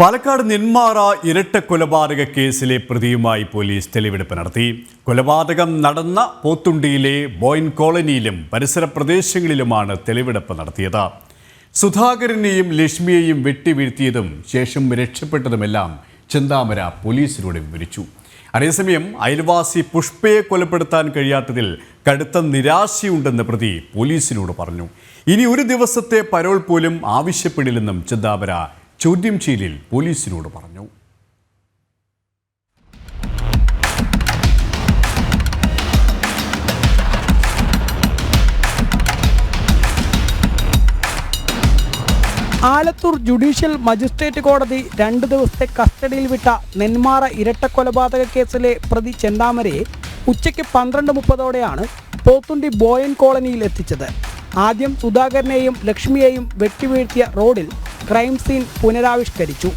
പാലക്കാട് നെന്മാറ ഇരട്ട കൊലപാതക കേസിലെ പ്രതിയുമായി പോലീസ് തെളിവെടുപ്പ് നടത്തി. കൊലപാതകം നടന്ന പോത്തുണ്ടിയിലെ ബോയിൻ കോളനിയിലും പരിസര പ്രദേശങ്ങളിലുമാണ് തെളിവെടുപ്പ് നടത്തിയത്. സുധാകരനെയും ലക്ഷ്മിയെയും വെട്ടിവീഴ്ത്തിയതും ശേഷം രക്ഷപ്പെട്ടതുമെല്ലാം ചെന്താമര പോലീസിനോട് വിവരിച്ചു. അതേസമയം അയൽവാസി പുഷ്പയെ കൊലപ്പെടുത്താൻ കഴിയാത്തതിൽ കടുത്ത നിരാശയുണ്ടെന്ന് പ്രതി പോലീസിനോട് പറഞ്ഞു. ഇനി ഒരു ദിവസത്തെ പരോൾ പോലും ആവശ്യപ്പെടില്ലെന്നും ചിന്താമര ചോദ്യം ചെയ്യലിൽ പോലീസിനോട് പറഞ്ഞു. ആലത്തൂർ ജുഡീഷ്യൽ മജിസ്ട്രേറ്റ് കോടതി രണ്ട് ദിവസത്തെ കസ്റ്റഡിയിൽ വിട്ട നെന്മാറ ഇരട്ടക്കൊലപാതക കേസിലെ പ്രതി ചെന്താമരയെ ഉച്ചയ്ക്ക് പന്ത്രണ്ട് മുപ്പതോടെയാണ് പോത്തുണ്ടി ബോയൻ കോളനിയിൽ എത്തിച്ചത്. ആദ്യം സുധാകരനെയും ലക്ഷ്മിയെയും വെട്ടിവീഴ്ത്തിയ റോഡിൽ ക്രൈം സീൻ പുനരാവിഷ്കരിച്ചു.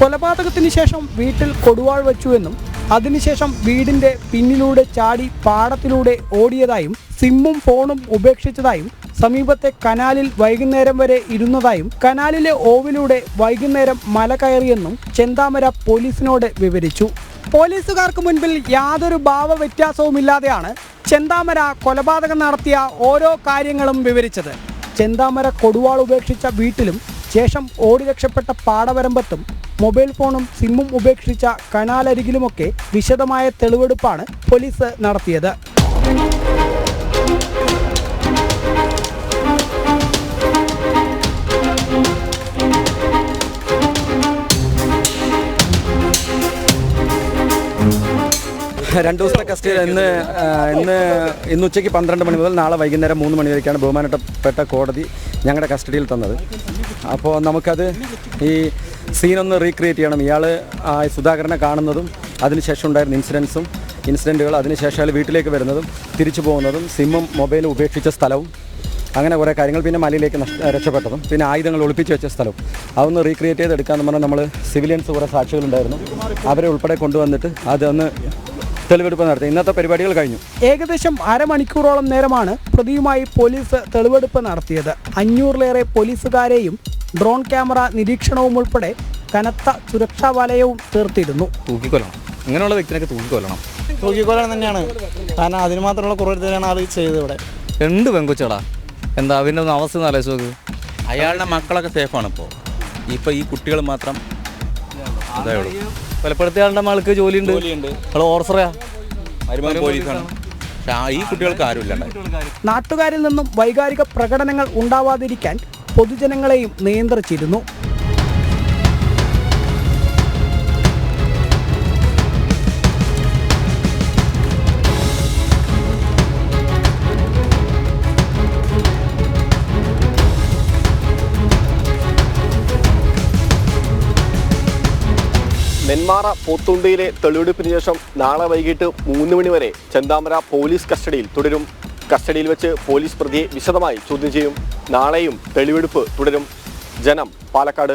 കൊലപാതകത്തിന് ശേഷം വീട്ടിൽ കൊടുവാൾ വെച്ചുവെന്നും അതിനുശേഷം വീടിന്റെ പിന്നിലൂടെ ചാടി പാടത്തിലൂടെ ഓടിയതായും സിമ്മും ഫോണും ഉപേക്ഷിച്ചതായും സമീപത്തെ കനാലിൽ വൈകുന്നേരം വരെ ഇരുന്നതായും കനാലിലെ ഓവിലൂടെ വൈകുന്നേരം മല കയറിയെന്നും ചെന്താമര പോലീസിനോട് വിവരിച്ചു. പോലീസുകാർക്ക് മുൻപിൽ യാതൊരു ഭാവ വ്യത്യാസവുമില്ലാതെയാണ് ചെന്താമര കൊലപാതകം നടത്തിയ ഓരോ കാര്യങ്ങളും വിവരിച്ചത്. ചെന്താമര കൊടുവാൾ ഉപേക്ഷിച്ച വീട്ടിലും ശേഷം ഓടി രക്ഷപ്പെട്ട പാടവരമ്പത്തും മൊബൈൽ ഫോണും സിമ്മും ഉപേക്ഷിച്ച കനാലരികിലുമൊക്കെ വിശദമായ തെളിവെടുപ്പാണ് പോലീസ് നടത്തിയത്. രണ്ട് ദിവസത്തെ കസ്റ്റഡിയിൽ ഇന്ന് ഇന്ന് ഇന്ന് ഉച്ചയ്ക്ക് പന്ത്രണ്ട് മണി മുതൽ നാളെ വൈകുന്നേരം മൂന്ന് മണി വരേക്കാണ് ബഹുമാനപ്പെട്ട കോടതി ഞങ്ങളുടെ കസ്റ്റഡിയിൽ തന്നത്. അപ്പോൾ നമുക്കത് ഈ സീനൊന്ന് റീക്രിയേറ്റ് ചെയ്യണം. ഇയാൾ ആ സുധാകരനെ കാണുന്നതും അതിനുശേഷം ഉണ്ടായിരുന്ന ഇൻസിഡൻസും ഇൻസിഡന്റുകൾ അതിനുശേഷം അയാൾ വീട്ടിലേക്ക് വരുന്നതും തിരിച്ചു പോകുന്നതും സിമ്മും മൊബൈലും ഉപേക്ഷിച്ച സ്ഥലവും അങ്ങനെ കുറേ കാര്യങ്ങൾ പിന്നെ മലയിലേക്ക് രക്ഷപ്പെട്ടതും പിന്നെ ആയുധങ്ങൾ ഒളിപ്പിച്ച് വെച്ച സ്ഥലവും. അതൊന്ന് റീക്രിയേറ്റ് ചെയ്ത് എടുക്കാമെന്ന് പറഞ്ഞാൽ നമ്മൾ സിവിലിയൻസ് കുറേ സാക്ഷികളുണ്ടായിരുന്നു. അവരെ ഉൾപ്പെടെ കൊണ്ടുവന്നിട്ട് അതൊന്ന് തെളിവെടുപ്പ് നടത്തി. ഇന്നത്തെ പരിപാടികൾ കഴിഞ്ഞു. ഏകദേശം അരമണിക്കൂറോളം നേരമാണ് പ്രതിയുമായി പോലീസ് തെളിവെടുപ്പ് നടത്തിയത്. അഞ്ഞൂറിലേറെ പോലീസുകാരെയും ഡ്രോൺ ക്യാമറ നിരീക്ഷണവും ഉൾപ്പെടെ കനത്ത സുരക്ഷാ വലയവും തീർത്തിരുന്നു. തൂക്കിക്കൊല്ലണം. ഇങ്ങനെയുള്ള വ്യക്തിനൊക്കെ തൂക്കിക്കൊല്ലണം. തൂക്കിക്കൊല്ലണം തന്നെയാണ്. കാരണം അതിന് മാത്രമുള്ള കുറവാണ് ആൾ ചെയ്തത് ഇവിടെ. രണ്ട് പെങ്കുച്ചടാ എന്താ അവന്റെ ഒന്ന് അവസ്ഥ ഒന്ന് ആലോചിച്ച് നോക്ക്. അയാളുടെ മക്കളൊക്കെ സേഫാണ് ഇപ്പോൾ ഇപ്പോൾ ഈ കുട്ടികൾ മാത്രം അതേ ഉള്ളൂ. കൊലപ്പെടുത്തിയ ആളുടെ മകൾക്ക് ജോലിയുണ്ട്. അവൾ ഓർസറയാ? പോലീസാണ്. പക്ഷേ ഈ കുട്ടികൾക്ക് ആരുമില്ല നാട്ടുകാരിൽ നിന്നും വൈകാരിക പ്രകടനങ്ങൾ ഉണ്ടാവാതിരിക്കാൻ പൊതുജനങ്ങളെയും നിയന്ത്രിച്ചിരുന്നു. നെന്മാറ പോത്തുണ്ടിയിലെ തെളിവെടുപ്പിന് ശേഷം നാളെ വൈകിട്ട് മൂന്ന് മണി വരെ ചെന്താമര പോലീസ് കസ്റ്റഡിയിൽ തുടരും. കസ്റ്റഡിയിൽ വെച്ച് പോലീസ് പ്രതിയെ വിശദമായി ചോദ്യം ചെയ്യും. നാളെയും തെളിവെടുപ്പ് തുടരും. ജനം പാലക്കാട്.